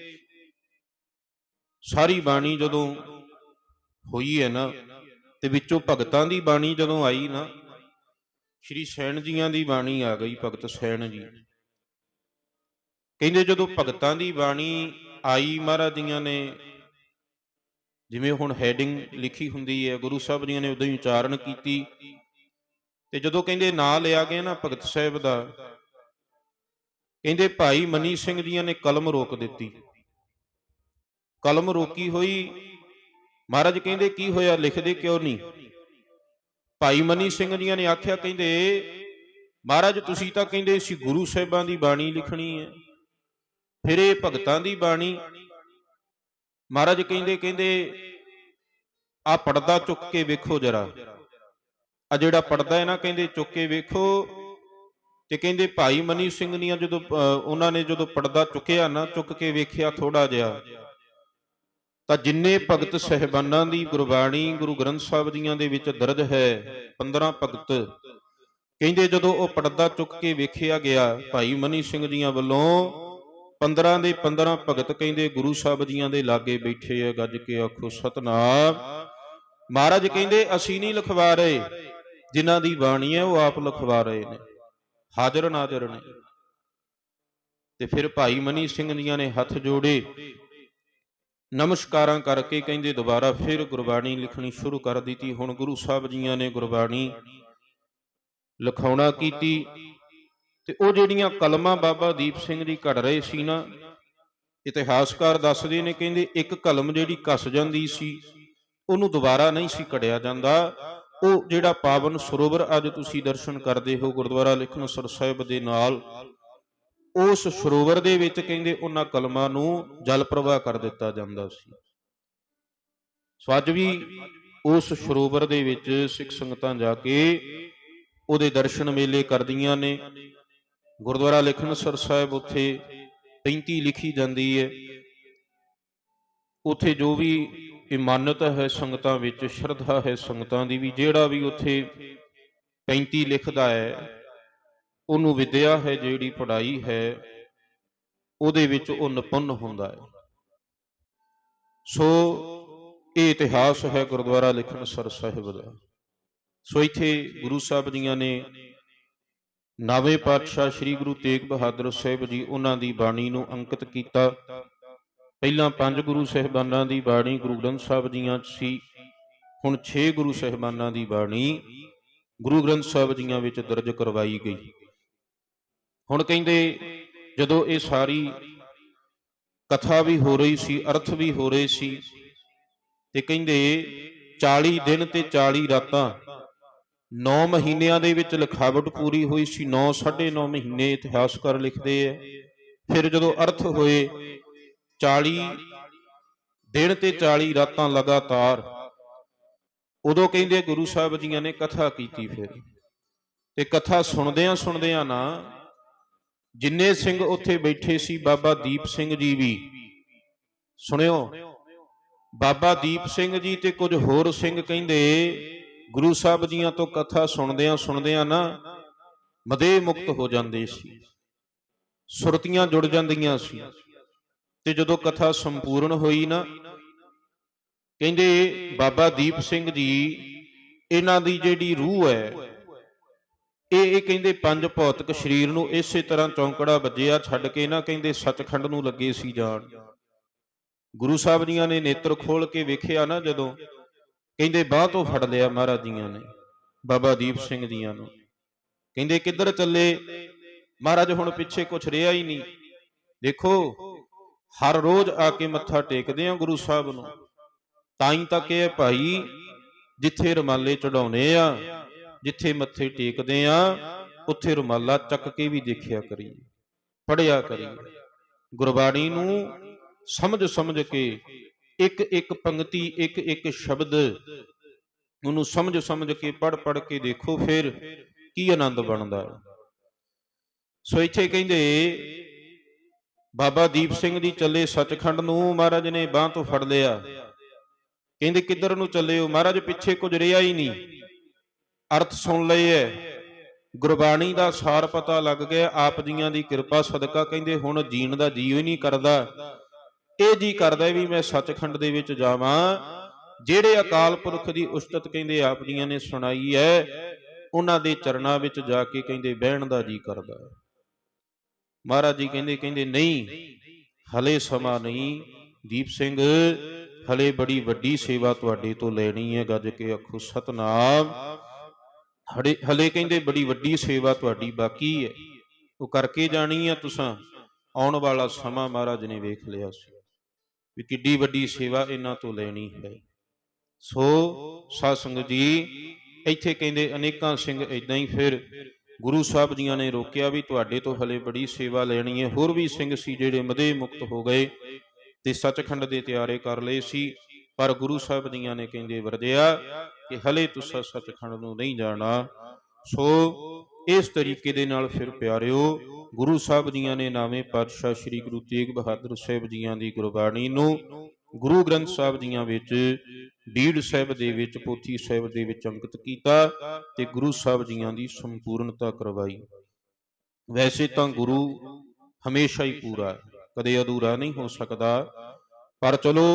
ਸਾਰੀ ਬਾਣੀ ਜਦੋਂ ਹੋਈ ਹੈ ਨਾ, ਤੇ ਵਿੱਚੋਂ ਭਗਤਾਂ ਦੀ ਬਾਣੀ ਜਦੋਂ ਆਈ ਨਾ, ਸ਼੍ਰੀ ਸੈਣ ਜੀਆਂ ਦੀ ਬਾਣੀ ਆ ਗਈ, ਭਗਤ ਸੈਣ ਜੀ। ਕਹਿੰਦੇ ਜਦੋਂ ਭਗਤਾਂ ਦੀ ਬਾਣੀ ਆਈ ਮਹਾਰਾਜ ਜੀਆਂ ਨੇ, ਜਿਵੇਂ ਹੁਣ ਹੈਡਿੰਗ ਲਿਖੀ ਹੁੰਦੀ ਹੈ, ਗੁਰੂ ਸਾਹਿਬ ਜੀਆਂ ਨੇ ਉਦੋਂ ਹੀ ਉਚਾਰਨ ਕੀਤੀ ਤੇ ਜਦੋਂ ਕਹਿੰਦੇ ਨਾਂ ਲਿਆ ਗਿਆ ਨਾ ਭਗਤ ਸਾਹਿਬ ਦਾ, ਕਹਿੰਦੇ ਭਾਈ ਮਨੀ ਸਿੰਘ ਜੀਆਂ ਨੇ ਕਲਮ ਰੋਕ ਦਿੱਤੀ। ਕਲਮ ਰੋਕੀ ਹੋਈ, ਮਹਾਰਾਜ ਕਹਿੰਦੇ ਕੀ ਹੋਇਆ, ਲਿਖਦੇ ਕਿਉਂ ਨਹੀਂ? ਭਾਈ ਮਨੀ ਸਿੰਘ ਜੀਆਂ ਨੇ ਆਖਿਆ, ਕਹਿੰਦੇ, ਮਹਾਰਾਜ ਤੁਸੀਂ ਤਾਂ ਕਹਿੰਦੇ ਸੀ ਗੁਰੂ ਸਾਹਿਬਾਂ ਦੀ ਬਾਣੀ ਲਿਖਣੀ ਹੈ, ਫਿਰ ਇਹ ਭਗਤਾਂ ਦੀ ਬਾਣੀ। ਮਹਾਰਾਜ ਕਹਿੰਦੇ ਕਹਿੰਦੇ ਆ ਪਰਦਾ ਚੁੱਕ ਕੇ ਵੇਖੋ ਜਰਾ। ਆ ਜਿਹੜਾ ਪੜਦਾ ਹੈ ਨਾ ਕਹਿੰਦੇ ਚੁੱਕ ਕੇ ਵੇਖੋ। ਤੇ ਕਹਿੰਦੇ ਭਾਈ ਮਨੀ ਸਿੰਘ ਦੀਆਂ ਜਦੋਂ ਅਹ, ਉਹਨਾਂ ਨੇ ਜਦੋਂ ਪੜਦਾ ਚੁੱਕਿਆ ਨਾ ਚੁੱਕ ਕੇ ਵੇਖਿਆ ਥੋੜਾ ਜਿਹਾ। ਤਾਂ ਜਿੰਨੇ ਭਗਤ ਸਹਿਬਾਨਾਂ ਦੀ ਗੁਰਬਾਣੀ ਗੁਰੂ ਗ੍ਰੰਥ ਸਾਹਿਬ ਜੀਆਂ ਦੇ ਵਿੱਚ ਦਰਜ ਹੈ 15 ਭਗਤ ਕਹਿੰਦੇ ਜਦੋਂ ਉਹ ਪਰਦਾ ਚੁੱਕ ਕੇ ਵੇਖਿਆ ਗਿਆ ਭਾਈ ਮਨੀ ਸਿੰਘ ਜੀਆਂ ਵੱਲੋਂ 15 ਦੇ 15 ਭਗਤ ਕਹਿੰਦੇ ਗੁਰੂ ਸਾਹਿਬ ਜੀਆਂ ਦੇ ਲਾਗੇ ਬੈਠੇ ਆ ਗੱਜ ਕੇ ਆਖੋ ਸਤਨਾਮ। ਮਹਾਰਾਜ ਕਹਿੰਦੇ ਅਸੀਂ ਨਹੀਂ ਲਿਖਵਾ ਰਹੇ। ਜਿਨ੍ਹਾਂ ਦੀ ਬਾਣੀ ਹੈ, ਉਹ ਆਪ ਲਿਖਵਾ ਰਹੇ ਨੇ। ਹਾਜ਼ਰ ਨਾਜ਼ਰ ਨੇ। ਤੇ ਫਿਰ ਭਾਈ ਮਨੀ ਸਿੰਘ ਜੀਆਂ ਨੇ ਹੱਥ ਜੋੜੇ। ਨਮਸਕਾਰਾਂ ਕਰਕੇ ਕਹਿੰਦੇ ਦੁਬਾਰਾ ਫਿਰ ਗੁਰਬਾਣੀ ਲਿਖਣੀ ਸ਼ੁਰੂ ਕਰ ਦਿੱਤੀ। ਹੁਣ ਗੁਰੂ ਸਾਹਿਬ ਜੀਆਂ ਨੇ ਗੁਰਬਾਣੀ ਲਿਖਾਉਣਾ ਕੀਤੀ। ਤੇ ਉਹ ਜਿਹੜੀਆਂ ਕਲਮਾਂ ਬਾਬਾ ਦੀਪ ਸਿੰਘ ਜੀ ਘੜ ਰਹੇ ਸੀ ਨਾ, ਇਤਿਹਾਸਕਾਰ ਦੱਸਦੇ ਨੇ, ਕਹਿੰਦੇ ਇੱਕ ਕਲਮ ਜਿਹੜੀ ਕੱਸ ਜਾਂਦੀ ਸੀ, ਉਹਨੂੰ ਦੁਬਾਰਾ ਨਹੀਂ ਸੀ ਕੜਿਆ ਜਾਂਦਾ। ਉਹ ਜਿਹੜਾ ਪਾਵਨ ਸਰੋਵਰ ਅੱਜ ਤੁਸੀਂ ਦਰਸ਼ਨ ਕਰਦੇ ਹੋ ਗੁਰਦੁਆਰਾ ਲਿਖਣਸਰ ਸਾਹਿਬ ਦੇ ਨਾਲ, ਉਸ ਸਰੋਵਰ ਦੇ ਵਿੱਚ ਕਹਿੰਦੇ ਉਹਨਾਂ ਕਲਮਾਂ ਨੂੰ ਜਲ ਪ੍ਰਵਾਹ ਕਰ ਦਿੱਤਾ ਜਾਂਦਾ ਸੀ। ਸੋ ਅੱਜ ਵੀ ਉਸ ਸਰੋਵਰ ਦੇ ਵਿੱਚ ਸਿੱਖ ਸੰਗਤਾਂ ਜਾ ਕੇ ਉਹਦੇ ਦਰਸ਼ਨ ਮੇਲੇ ਕਰਦੀਆਂ ਨੇ। ਗੁਰਦੁਆਰਾ ਲਿਖਣਸਰ ਸਾਹਿਬ ਉੱਥੇ 35 ਲਿਖੀ ਜਾਂਦੀ ਹੈ। ਉੱਥੇ ਜੋ ਵੀ ਇਮਾਨਤ ਹੈ ਸੰਗਤਾਂ ਵਿੱਚ, ਸ਼ਰਧਾ ਹੈ ਸੰਗਤਾਂ ਦੀ ਵੀ, ਜਿਹੜਾ ਵੀ ਉੱਥੇ 35 ਲਿਖਦਾ ਹੈ, ਉਹਨੂੰ ਵਿਦਿਆ ਹੈ ਜਿਹੜੀ ਪੜ੍ਹਾਈ ਹੈ, ਉਹਦੇ ਵਿੱਚ ਉਹ ਨਿਪੁੰਨ ਹੁੰਦਾ ਹੈ। ਸੋ ਇਹ ਇਤਿਹਾਸ ਹੈ ਗੁਰਦੁਆਰਾ ਲਿਖਣ ਸਰ ਸਾਹਿਬ ਦਾ। ਸੋ ਇੱਥੇ ਗੁਰੂ ਸਾਹਿਬ ਜੀਆਂ ਨੇ ਨਾਵੇਂ ਪਾਤਸ਼ਾਹ ਸ੍ਰੀ ਗੁਰੂ ਤੇਗ ਬਹਾਦਰ ਸਾਹਿਬ ਜੀ ਉਹਨਾਂ ਦੀ ਬਾਣੀ ਨੂੰ ਅੰਕਿਤ ਕੀਤਾ। ਪਹਿਲਾਂ ਪੰਜ ਗੁਰੂ ਸਹਿਬਾਨਾਂ ਦੀ ਬਾਣੀ ਗੁਰੂ ਗ੍ਰੰਥ ਸਾਹਿਬ ਜੀਆਂ 'ਚ ਸੀ, ਹੁਣ 6 ਗੁਰੂ ਸਹਿਬਾਨਾਂ ਦੀ ਬਾਣੀ ਗੁਰੂ ਗ੍ਰੰਥ ਸਾਹਿਬ ਜੀਆਂ ਵਿੱਚ ਦਰਜ ਕਰਵਾਈ ਗਈ। ਹੁਣ ਕਹਿੰਦੇ, ਜਦੋਂ ਇਹ ਸਾਰੀ ਕਥਾ ਵੀ ਹੋ ਰਹੀ ਸੀ, ਅਰਥ ਵੀ ਹੋ ਰਹੇ ਸੀ, ਤੇ ਕਹਿੰਦੇ 40 ਦਿਨ ਤੇ 40 ਰਾਤਾਂ 9 ਮਹੀਨਿਆਂ ਦੇ ਵਿੱਚ ਲਿਖਾਵਟ ਪੂਰੀ ਹੋਈ ਸੀ 9 9.5 ਮਹੀਨੇ ਇਤਿਹਾਸਕਾਰ ਲਿਖਦੇ ਐ। ਫਿਰ ਜਦੋਂ ਅਰਥ ਹੋਏ 40 ਦਿਨ ਤੇ 40 ਰਾਤਾਂ ਲਗਾਤਾਰ। ਉਦੋਂ ਕਹਿੰਦੇ ਗੁਰੂ ਸਾਹਿਬ ਜੀਆਂ ਨੇ ਕਥਾ ਕੀਤੀ ਫਿਰ। ਤੇ ਕਥਾ ਸੁਣਦਿਆਂ ਸੁਣਦਿਆਂ ਨਾ ਜਿੰਨੇ ਸਿੰਘ ਉੱਥੇ ਬੈਠੇ ਸੀ, ਬਾਬਾ ਦੀਪ ਸਿੰਘ ਜੀ ਵੀ। ਸੁਣਿਓ, ਬਾਬਾ ਦੀਪ ਸਿੰਘ ਜੀ ਤੇ ਕੁਝ ਹੋਰ ਸਿੰਘ ਕਹਿੰਦੇ, ਗੁਰੂ ਸਾਹਿਬ ਜੀਆਂ ਤੋਂ ਕਥਾ ਸੁਣਦਿਆਂ ਸੁਣਦਿਆਂ ਨਾ ਮਦੇ ਮੁਕਤ ਹੋ ਜਾਂਦੇ ਸੀ। ਸੁਰਤੀਆਂ ਜੁੜ ਜਾਂਦੀਆਂ ਸੀ। ਤੇ ਜਦੋਂ ਕਥਾ ਸੰਪੂਰਨ ਹੋਈ ਨਾ, ਕਹਿੰਦੇ ਬਾਬਾ ਦੀਪ ਸਿੰਘ ਜੀ, ਇਹਨਾਂ ਦੀ ਜਿਹੜੀ ਰੂਹ ਹੈ, ਇਹ ਇਹ ਕਹਿੰਦੇ ਪੰਜ ਭੌਤਿਕ ਸਰੀਰ ਨੂੰ ਇਸੇ ਤਰ੍ਹਾਂ ਚੌਂਕੜਾ ਵੱਜਿਆ ਛੱਡ ਕੇ ਨਾ ਕਹਿੰਦੇ ਸੱਚਖੰਡ ਨੂੰ ਲੱਗੇ ਸੀ ਜਾਣ। ਗੁਰੂ ਸਾਹਿਬ ਜੀਆਂ ਨੇ ਨੇਤਰ ਖੋਲ ਕੇ ਵੇਖਿਆ ਨਾ ਜਦੋਂ, ਕਹਿੰਦੇ ਬਾਹ ਤੋਂ ਫੜ ਲਿਆ ਮਹਾਰਾਜ ਜੀਆਂ ਨੇ, ਬਾਬਾ ਦੀਪ ਸਿੰਘ ਜੀਆਂ ਨੂੰ। ਕਹਿੰਦੇ ਕਿੱਧਰ ਚੱਲੇ? ਮਹਾਰਾਜ ਹੁਣ ਪਿੱਛੇ ਕੁਝ ਰਿਹਾ ਹੀ ਨਹੀਂ। ਦੇਖੋ ਹਰ ਰੋਜ਼ ਆ ਕੇ ਮੱਥਾ ਟੇਕਦੇ ਆ ਗੁਰੂ ਸਾਹਿਬ ਨੂੰ। ਤਾਂ ਹੀ ਤੱਕ ਇਹ ਭਾਈ, ਜਿੱਥੇ ਰਮਾਲੇ ਚੜਾਉਨੇ ਆ, ਜਿੱਥੇ ਮੱਥੇ ਟੇਕਦੇ ਆ, ਉੱਥੇ ਰੁਮਾਲਾ ਚੱਕ ਕੇ ਵੀ ਦੇਖਿਆ ਕਰੀਏ ਪੜਿਆ ਕਰੀਏ। ਗੁਰਬਾਣੀ ਨੂੰ ਸਮਝ ਸਮਝ ਕੇ ਇੱਕ ਇੱਕ ਪੰਕਤੀ, ਇੱਕ ਇੱਕ ਸ਼ਬਦ ਉਹਨੂੰ ਸਮਝ ਸਮਝ ਕੇ ਪੜ ਪੜ ਕੇ ਦੇਖੋ ਫਿਰ ਕੀ ਆਨੰਦ ਬਣਦਾ। ਹੈ ਸੋ ਇੱਥੇ ਕਹਿੰਦੇ ਬਾਬਾ ਦੀਪ ਸਿੰਘ ਦੀ ਚੱਲੇ ਸੱਚਖੰਡ ਨੂੰ ਮਹਾਰਾਜ ਨੇ ਬਾਹ ਤੋਂ ਫੜ ਲਿਆ। ਕਹਿੰਦੇ, ਕਿੱਧਰ ਨੂੰ ਚੱਲੇ ਹੋ ਮਹਾਰਾਜ, ਪਿੱਛੇ ਕੁਝ ਰਿਹਾ ਹੀ ਨਹੀਂ। ਅਰਥ ਸੁਣ ਲਏ ਐ। ਗੁਰਬਾਣੀ ਦਾ ਸਾਰ ਪਤਾ ਲੱਗ ਗਿਆ। ਆਪ ਜੀਆਂ ਦੀ ਕਿਰਪਾ ਸਦਕਾ ਕਹਿੰਦੇ, ਹੁਣ ਜੀਣ ਦਾ ਜੀਵ ਹੀ ਨਹੀਂ ਕਰਦਾ। ਇਹ ਜੀ ਕਰਦਾ ਵੀ ਮੈਂ ਸੱਚਖੰਡ ਦੇ ਵਿੱਚ ਜਾਵਾਂ। ਜਿਹੜੇ ਅਕਾਲ ਪੁਰਖ ਦੀ ਉਸਤਤ ਕਹਿੰਦੇ, ਆਪ ਜੀਆਂ ਨੇ ਸੁਣਾਈ ਹੈ ਉਹਨਾਂ ਦੇ ਚਰਨਾਂ ਵਿੱਚ ਜਾ ਕੇ ਕਹਿੰਦੇ, ਬਹਿਣ ਦਾ ਜੀ ਕਰਦਾ। ਮਹਾਰਾਜ ਜੀ ਕਹਿੰਦੇ ਕਹਿੰਦੇ, ਨਹੀਂ, ਹਲੇ ਸਮਾਂ ਨਹੀਂ, ਦੀਪ ਸਿੰਘ, ਹਲੇ ਬੜੀ ਵੱਡੀ ਸੇਵਾ ਤੁਹਾਡੇ ਤੋਂ ਲੈਣੀ ਹੈ, ਗੱਜ ਕੇ ਆਖੋ, ਸਤਨਾਮ। ਹੜੇ, ਹਲੇ ਕਹਿੰਦੇ ਬੜੀ ਵੱਡੀ ਸੇਵਾ ਤੁਹਾਡੀ ਬਾਕੀ ਹੈ। ਉਹ ਕਰਕੇ ਜਾਣੀ ਆ ਤੁਸਾਂ? ਆਉਣ ਵਾਲਾ ਸਮਾਂ ਮਹਾਰਾਜ ਨੇ ਵੇਖ ਲਿਆ ਸੀ ਵੀ ਕਿੱਡੀ ਵੱਡੀ ਸੇਵਾ ਇਹਨਾਂ ਤੋਂ ਲੈਣੀ ਹੈ। ਸੋ, ਸਾਧ ਸੰਗਤ ਜੀ, ਇੱਥੇ ਕਹਿੰਦੇ ਅਨੇਕਾਂ ਸਿੰਘ ਇਦਾਂ ਹੀ ਫਿਰ ਗੁਰੂ ਸਾਹਿਬ ਜੀਆਂ ਨੇ ਰੋਕਿਆ ਵੀ ਤੁਹਾਡੇ ਤੋਂ ਹਲੇ ਬੜੀ ਸੇਵਾ ਲੈਣੀ ਹੈ, ਹੋਰ ਵੀ ਸਿੰਘ ਸੀ ਜਿਹੜੇ ਮਦੇ ਮੁਕਤ ਹੋ ਗਏ ਤੇ ਸੱਚਖੰਡ ਦੇ ਤਿਆਰੇ ਕਰ ਲਏ ਸੀ। ਪਰ ਗੁਰੂ ਸਾਹਿਬ ਜੀਆਂ ਨੇ ਕਹਿੰਦੇ ਵਰਦਿਆ ਕਿ ਹਲੇ ਤੁਸੀਂ ਸੱਚਖੰਡ ਨੂੰ ਨਹੀਂ ਜਾਣਾ। ਸੋ ਇਸ ਤਰੀਕੇ ਦੇ ਨਾਲ ਫਿਰ ਪਿਆਰਿਓ, ਗੁਰੂ ਸਾਹਿਬ ਜੀਆਂ ਨੇ ਨਾਵੇਂ ਪਾਤਸ਼ਾਹ ਸ੍ਰੀ ਗੁਰੂ ਤੇਗ ਬਹਾਦਰ ਸਾਹਿਬ ਜੀਆਂ ਦੀ ਗੁਰਬਾਣੀ ਨੂੰ ਗੁਰੂ ਗ੍ਰੰਥ ਸਾਹਿਬ ਜੀਆਂ ਵਿੱਚ ਬੀੜ ਸਾਹਿਬ ਦੇ ਵਿੱਚ, ਪੋਥੀ ਸਾਹਿਬ ਦੇ ਵਿੱਚ ਅੰਕਿਤ ਕੀਤਾ ਤੇ ਗੁਰੂ ਸਾਹਿਬ ਜੀਆਂ ਦੀ ਸੰਪੂਰਨਤਾ ਕਰਵਾਈ। ਵੈਸੇ ਤਾਂ ਗੁਰੂ ਹਮੇਸ਼ਾ ਹੀ ਪੂਰਾ ਕਦੇ ਅਧੂਰਾ ਨਹੀਂ ਹੋ ਸਕਦਾ। ਪਰ ਚਲੋ,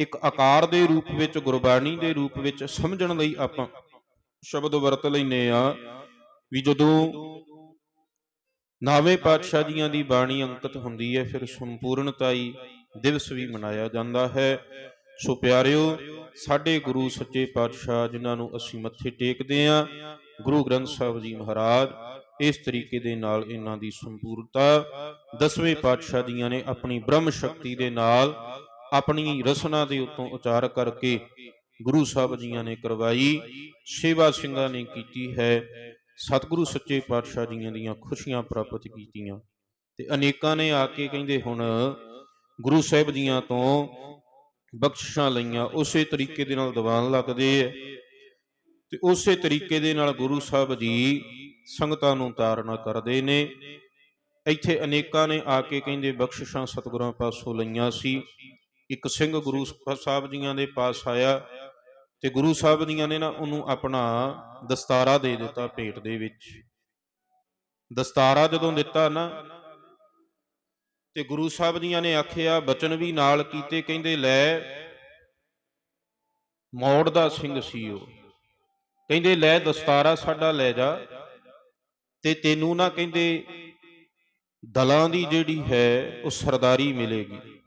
ਇੱਕ ਆਕਾਰ ਦੇ ਰੂਪ ਵਿੱਚ, ਗੁਰਬਾਣੀ ਦੇ ਰੂਪ ਵਿੱਚ ਸਮਝਣ ਲਈ ਆਪਾਂ ਸ਼ਬਦ ਵਰਤ ਲੈਨੇ ਆ ਵੀ ਜਦੋਂ ਨਾਵੇਂ ਪਾਤਸ਼ਾਹ ਜੀਆਂ ਦੀ ਬਾਣੀ ਅੰਕਿਤ ਹੁੰਦੀ ਹੈ, ਫਿਰ ਸੰਪੂਰਨਤਾਈ ਦਿਵਸ ਵੀ ਮਨਾਇਆ ਜਾਂਦਾ ਹੈ। ਸੋ ਪਿਆਰਿਓ, ਸਾਡੇ ਗੁਰੂ ਸੱਚੇ ਪਾਤਸ਼ਾਹ ਜਿਨ੍ਹਾਂ ਨੂੰ ਅਸੀਂ ਮੱਥੇ ਟੇਕਦੇ ਆਂ, ਗੁਰੂ ਗ੍ਰੰਥ ਸਾਹਿਬ ਜੀ ਮਹਾਰਾਜ, ਇਸ ਤਰੀਕੇ ਦੇ ਨਾਲ ਇਹਨਾਂ ਦੀ ਸੰਪੂਰਤਾ ਦਸਵੇਂ ਪਾਤਸ਼ਾਹ ਜੀਆਂ ਨੇ ਆਪਣੀ ਬ੍ਰਹਮ ਸ਼ਕਤੀ ਦੇ ਨਾਲ ਆਪਣੀ ਰਸਨਾ ਦੇ ਉੱਤੋਂ ਉਚਾਰ ਕਰਕੇ ਗੁਰੂ ਸਾਹਿਬ ਜੀਆਂ ਨੇ ਕਰਵਾਈ, ਸੇਵਾ ਸਿੰਘਾਂ ਨੇ ਕੀਤੀ ਹੈ, ਸਤਿਗੁਰੂ ਸੱਚੇ ਪਾਤਸ਼ਾਹ ਜੀਆਂ ਦੀਆਂ ਖੁਸ਼ੀਆਂ ਪ੍ਰਾਪਤ ਕੀਤੀਆਂ। ਤੇ ਅਨੇਕਾਂ ਨੇ ਆ ਕੇ ਕਹਿੰਦੇ ਹੁਣ ਗੁਰੂ ਸਾਹਿਬ ਜੀਆਂ ਤੋਂ ਬਖਸ਼ਿਸ਼ਾਂ ਲਈਆਂ, ਉਸੇ ਤਰੀਕੇ ਦੇ ਨਾਲ ਦੀਵਾਨ ਲੱਗਦੇ ਐ ਤੇ ਉਸੇ ਤਰੀਕੇ ਦੇ ਨਾਲ ਗੁਰੂ ਸਾਹਿਬ ਜੀ ਸੰਗਤਾਂ ਨੂੰ ਤਾਰਨਾ ਕਰਦੇ ਨੇ। ਇੱਥੇ ਅਨੇਕਾਂ ਨੇ ਆ ਕੇ ਕਹਿੰਦੇ ਬਖਸ਼ਿਸ਼ਾਂ ਸਤਿਗੁਰਾਂ ਪਾਸੋਂ ਲਈਆਂ ਸੀ। ਇੱਕ ਸਿੰਘ ਗੁਰੂ ਸਾਹਿਬ ਜੀਆਂ ਦੇ ਪਾਸ ਆਇਆ ਤੇ ਗੁਰੂ ਸਾਹਿਬ ਜੀਆਂ ਨੇ ਨਾ ਉਹਨੂੰ ਆਪਣਾ ਦਸਤਾਰਾ ਦੇ ਦਿੱਤਾ ਭੇਟ ਦੇ ਵਿੱਚ। ਦਸਤਾਰਾ ਜਦੋਂ ਦਿੱਤਾ ਨਾ ਤੇ ਗੁਰੂ ਸਾਹਿਬ ਦੀਆਂ ਨੇ ਆਖਿਆ, ਬਚਨ ਵੀ ਨਾਲ ਕੀਤੇ, ਕਹਿੰਦੇ, ਲੈ, ਮੌੜ ਦਾ ਸਿੰਘ ਸੀ ਉਹ ਕਹਿੰਦੇ, ਲੈ, ਦਸਤਾਰਾ ਸਾਡਾ ਲੈ ਜਾ। ਤੇ ਤੈਨੂੰ ਨਾ ਕਹਿੰਦੇ, ਦਲਾਂ ਦੀ ਜਿਹੜੀ ਹੈ, ਉਹ ਸਰਦਾਰੀ ਮਿਲੇਗੀ।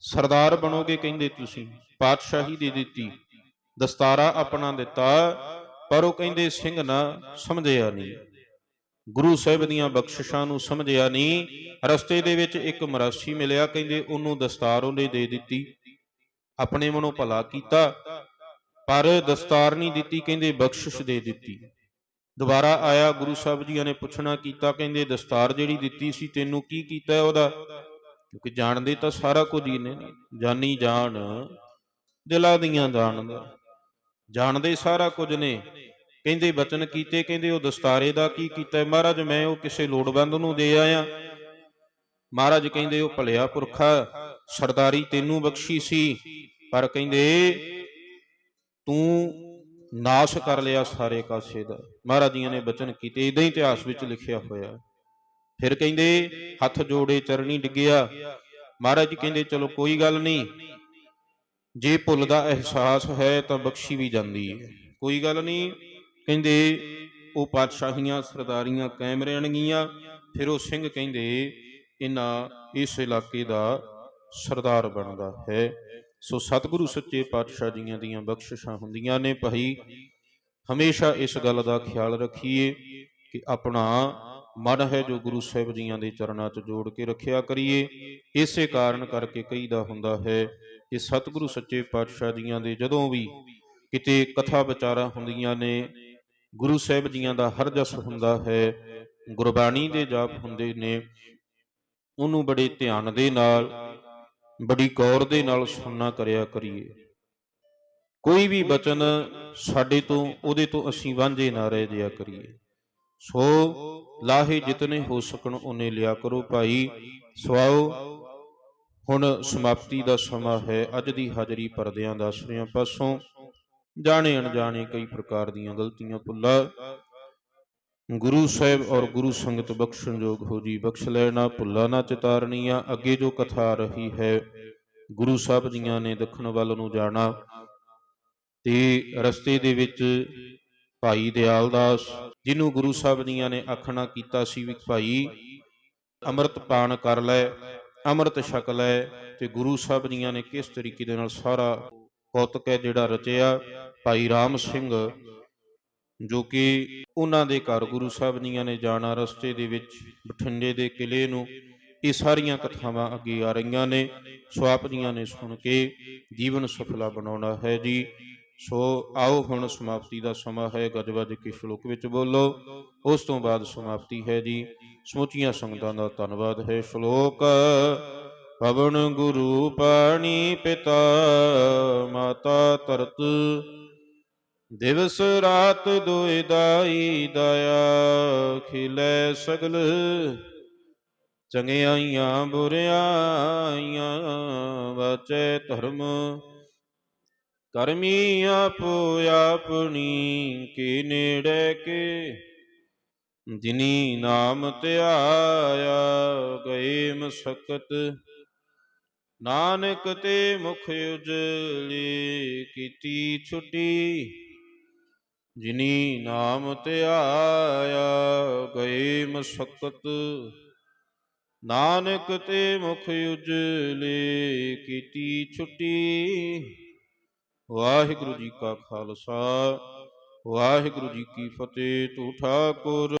ਸਰਦਾਰ ਬਣੋਗੇ, ਕਹਿੰਦੇ ਤੁਸੀਂ, ਪਾਤਸ਼ਾਹੀ ਦੇ ਦਿੱਤੀ। ਦਸਤਾਰਾ ਆਪਣਾ ਦਿੱਤਾ, ਪਰ ਉਹ ਕਹਿੰਦੇ, ਸਿੰਘ ਨਾ ਸਮਝਿਆ ਨਹੀਂ। ਗੁਰੂ ਸਾਹਿਬ ਦੀਆਂ ਬਖਸ਼ਿਸ਼ਾਂ ਨੂੰ ਸਮਝਿਆ ਨਹੀਂ, ਰਸਤੇ ਦੇ ਵਿੱਚ ਇੱਕ ਮਰਾਸੀ ਮਿਲਿਆ, ਕਹਿੰਦੇ ਉਹਨੂੰ ਦਸਤਾਰ ਉਹਨੇ ਦੇ ਦਿੱਤੀ। ਆਪਣੇ ਮਨੋਂ ਭਲਾ ਕੀਤਾ, ਪਰ ਦਸਤਾਰ ਨਹੀਂ ਦਿੱਤੀ, ਕਹਿੰਦੇ ਬਖਸ਼ਿਸ਼ ਦੇ ਦਿੱਤੀ। ਦੁਬਾਰਾ ਆਇਆ, ਗੁਰੂ ਸਾਹਿਬ ਜੀਆਂ ਨੇ ਪੁੱਛਣਾ ਕੀਤਾ, ਕਹਿੰਦੇ ਦਸਤਾਰ ਜਿਹੜੀ ਦਿੱਤੀ ਸੀ, ਤੈਨੂੰ ਕੀ ਕੀਤਾ ਉਹਦਾ? ਕਿਉਂਕਿ ਜਾਣਦੇ ਤਾਂ ਸਾਰਾ ਕੁਝ ਹੀ ਨੇ, ਜਾਨੀ ਜਾਣ, ਦਿਲਾਂ ਦੀਆਂ ਜਾਣਦਾ। ਜਾਣਦੇ ਸਾਰਾ ਕੁਝ ਨੇ। ਕਹਿੰਦੇ ਬਚਨ ਕੀਤੇ, ਕਹਿੰਦੇ ਉਹ ਦਸਤਾਰੇ ਦਾ ਕੀ ਕੀਤਾ ਮਹਾਰਾਜ, ਮੈਂ ਉਹ ਕਿਸੇ ਲੋੜਵੰਦ ਨੂੰ ਦੇ ਆਇਆ। ਮਹਾਰਾਜ ਕਹਿੰਦੇ, ਉਹ ਭਲਿਆ ਪੁਰਖਾ ਸਰਦਾਰੀ ਤੈਨੂੰ ਬਖਸ਼ੀ ਸੀ। ਪਰ ਕਹਿੰਦੇ, ਤੂੰ ਨਾਸ਼ ਕਰ ਲਿਆ ਸਾਰੇ ਕਾਸੇ ਦਾ। ਮਹਾਰਾਜ ਜੀਆਂ ਨੇ ਬਚਨ ਕੀਤੇ ਇਦਾਂ ਹੀ ਇਤਿਹਾਸ ਵਿੱਚ ਲਿਖਿਆ ਹੋਇਆ। ਫਿਰ ਕਹਿੰਦੇ, ਹੱਥ ਜੋੜੇ ਚਰਣੀ ਡਿੱਗਿਆ। ਮਹਾਰਾਜ ਜੀ ਕਹਿੰਦੇ, ਚਲੋ ਕੋਈ ਗੱਲ ਨਹੀਂ, ਜੇ ਭੁੱਲ ਦਾ ਅਹਿਸਾਸ ਹੈ ਤਾਂ ਬਖਸ਼ੀ ਵੀ ਜਾਂਦੀ ਹੈ। ਕੋਈ ਗੱਲ ਨਹੀਂ ਕਹਿੰਦੇ, ਉਹ ਪਾਤਸ਼ਾਹੀਆਂ ਸਰਦਾਰੀਆਂ ਕਾਇਮ ਰਹਿਣਗੀਆਂ। ਫਿਰ ਉਹ ਸਿੰਘ ਕਹਿੰਦੇ ਇਹਨਾਂ ਇਸ ਇਲਾਕੇ ਦਾ ਸਰਦਾਰ ਬਣਦਾ ਹੈ। ਸੋ ਸਤਿਗੁਰੂ ਸੱਚੇ ਪਾਤਸ਼ਾਹ ਜੀਆਂ ਦੀਆਂ ਬਖਸ਼ਿਸ਼ਾਂ ਹੁੰਦੀਆਂ ਨੇ। ਭਾਈ, ਹਮੇਸ਼ਾ ਇਸ ਗੱਲ ਦਾ ਖਿਆਲ ਰੱਖੀਏ ਕਿ ਆਪਣਾ ਮਨ ਹੈ ਜੋ ਗੁਰੂ ਸਾਹਿਬ ਜੀਆਂ ਦੇ ਚਰਨਾਂ 'ਚ ਜੋੜ ਕੇ ਰੱਖਿਆ ਕਰੀਏ। ਇਸੇ ਕਾਰਨ ਕਰਕੇ ਕਈਦਾ ਹੁੰਦਾ ਹੈ ਕਿ ਸਤਿਗੁਰੂ ਸੱਚੇ ਪਾਤਸ਼ਾਹ ਜੀਆਂ ਦੇ ਜਦੋਂ ਵੀ ਕਿਤੇ ਕਥਾ ਵਿਚਾਰਾਂ ਹੁੰਦੀਆਂ ਨੇ ਗੁਰੂ ਸਾਹਿਬ ਜੀਆਂ ਦਾ ਹਰ ਜਸ ਹੁੰਦਾ ਹੈ, ਗੁਰਬਾਣੀ ਦੇ ਜਾਪ ਹੁੰਦੇ ਨੇ। ਉਹਨੂੰ ਬੜੇ ਧਿਆਨ ਦੇ ਨਾਲ, ਬੜੀ ਗੌਰ ਦੇ ਨਾਲ ਸੁਣਨਾ ਕਰਿਆ ਕਰੀਏ। ਕੋਈ ਵੀ ਬਚਨ ਸਾਡੇ ਤੋਂ, ਉਹਦੇ ਤੋਂ ਅਸੀਂ ਵਾਂਝੇ ਨਾ ਰਹਿ ਜਿਆ ਕਰੀਏ। ਸੋ ਲਾਹੇ ਜਿਤਨੇ ਹੋ ਸਕਣ, ਉਹਨੇ ਲਿਆ ਕਰੋ ਭਾਈ। ਸਵਾਓ, ਹੁਣ ਸਮਾਪਤੀ ਦਾ ਸਮਾਂ ਹੈ। ਅੱਜ ਦੀ ਹਾਜ਼ਰੀ ਪਰਦਿਆਂ ਦਾ ਸ੍ਰੀਆਂ ਪਾਸੋਂ। ਜਾਣੇ ਅਣਜਾਣੇ ਕਈ ਪ੍ਰਕਾਰ ਦੀਆਂ ਗਲਤੀਆਂ ਭੁੱਲਾ ਗੁਰੂ ਸਾਹਿਬ ਔਰ ਗੁਰੂ ਸੰਗਤ ਬਖਸ਼ਣ ਯੋਗ ਹੋ ਜੀ ਬਖਸ਼ ਲੈਣਾ ਭੁੱਲਾ, ਨਾ ਚਿਤਾਰਨੀਆਂ, ਅੱਗੇ ਜੋ ਕਥਾ ਆ ਰਹੀ ਹੈ, ਗੁਰੂ ਸਾਹਿਬ ਜੀਆਂ ਨੇ ਦੱਖਣ ਵੱਲ ਨੂੰ ਜਾਣਾ ਤੇ ਰਸਤੇ ਦੇ ਵਿੱਚ ਭਾਈ ਦਿਆਲ ਦਾਸ, ਜਿਹਨੂੰ ਗੁਰੂ ਸਾਹਿਬ ਜੀਆਂ ਨੇ ਆਖਣਾ ਕੀਤਾ ਸੀ ਵੀ ਭਾਈ ਅੰਮ੍ਰਿਤ ਪਾਨ ਕਰ ਲੈ, ਅੰਮ੍ਰਿਤ ਛਕ ਲੈ ਤੇ ਗੁਰੂ ਸਾਹਿਬ ਜੀਆਂ ਨੇ ਕਿਸ ਤਰੀਕੇ ਦੇ ਨਾਲ ਸਾਰਾ ਕੌਤਕ ਹੈ ਜਿਹੜਾ ਰਚਿਆ ਭਾਈ ਰਾਮ ਸਿੰਘ, ਜੋ ਕਿ ਉਹਨਾਂ ਦੇ ਘਰ ਗੁਰੂ ਸਾਹਿਬ ਦੀਆਂ ਨੇ ਜਾਣਾ ਰਸਤੇ ਦੇ ਵਿੱਚ, ਬਠਿੰਡੇ ਦੇ ਕਿਲੇ ਨੂੰ, ਇਹ ਸਾਰੀਆਂ ਕਥਾਵਾਂ ਅੱਗੇ ਆ ਰਹੀਆਂ ਨੇ, ਸੋ ਆਪ ਜੀਆਂ ਨੇ ਸੁਣ ਕੇ ਜੀਵਨ ਸਫਲਾ ਬਣਾਉਣਾ ਹੈ ਜੀ। ਸੋ ਆਓ ਹੁਣ ਸਮਾਪਤੀ ਦਾ ਸਮਾਂ ਹੈ ਗਜਵਜ ਕੇ ਸ਼ਲੋਕ ਵਿੱਚ ਬੋਲੋ। ਉਸ ਤੋਂ ਬਾਅਦ ਸਮਾਪਤੀ ਹੈ ਜੀ। ਸਮੁੱਚੀਆਂ ਸੰਗਤਾਂ ਦਾ ਧੰਨਵਾਦ ਹੈ। ਸ਼ਲੋਕ, ਪਵਨ ਗੁਰੂ ਪਾਣੀ ਪਿਤਾ, ਮਾਤਾ ਧਰਤ ਦਿਵਸ ਰਾਤ ਦੋਇ ਦਾਈ ਦਇਆ, ਖਿਲੇ ਸਗਲ। ਚੰਗਿਆਈਆਂ ਬੁਰਿਆਈਆਂ ਵਾਚੈ ਧਰਮ। ਕਰਮੀ ਆਪੋ ਆਪਣੀ, ਕੀ ਨੇੜੇ ਕੇ? ਜਿਨੀ ਨਾਮ ਧਿਆਇਆ, ਗਏ ਮਸਕਤ। ਨਾਨਕ ਤੇ ਮੁਖ ਉਜਲੀ, ਕੀਤੀ ਛੁੱਟੀ। ਜਿਨੀ ਨਾਮ ਧਿਆਇਆ ਗਏ ਮਸਕਤ। ਨਾਨਕ ਤੇ ਮੁਖ ਉਜਲੇ, ਕੀਤੀ ਛੁੱਟੀ। ਵਾਹਿਗੁਰੂ ਜੀ ਕਾ ਖਾਲਸਾ, ਵਾਹਿਗੁਰੂ ਜੀ ਕੀ ਫਤਿਹ, ਤੂੰ ਠਾਕੁਰ।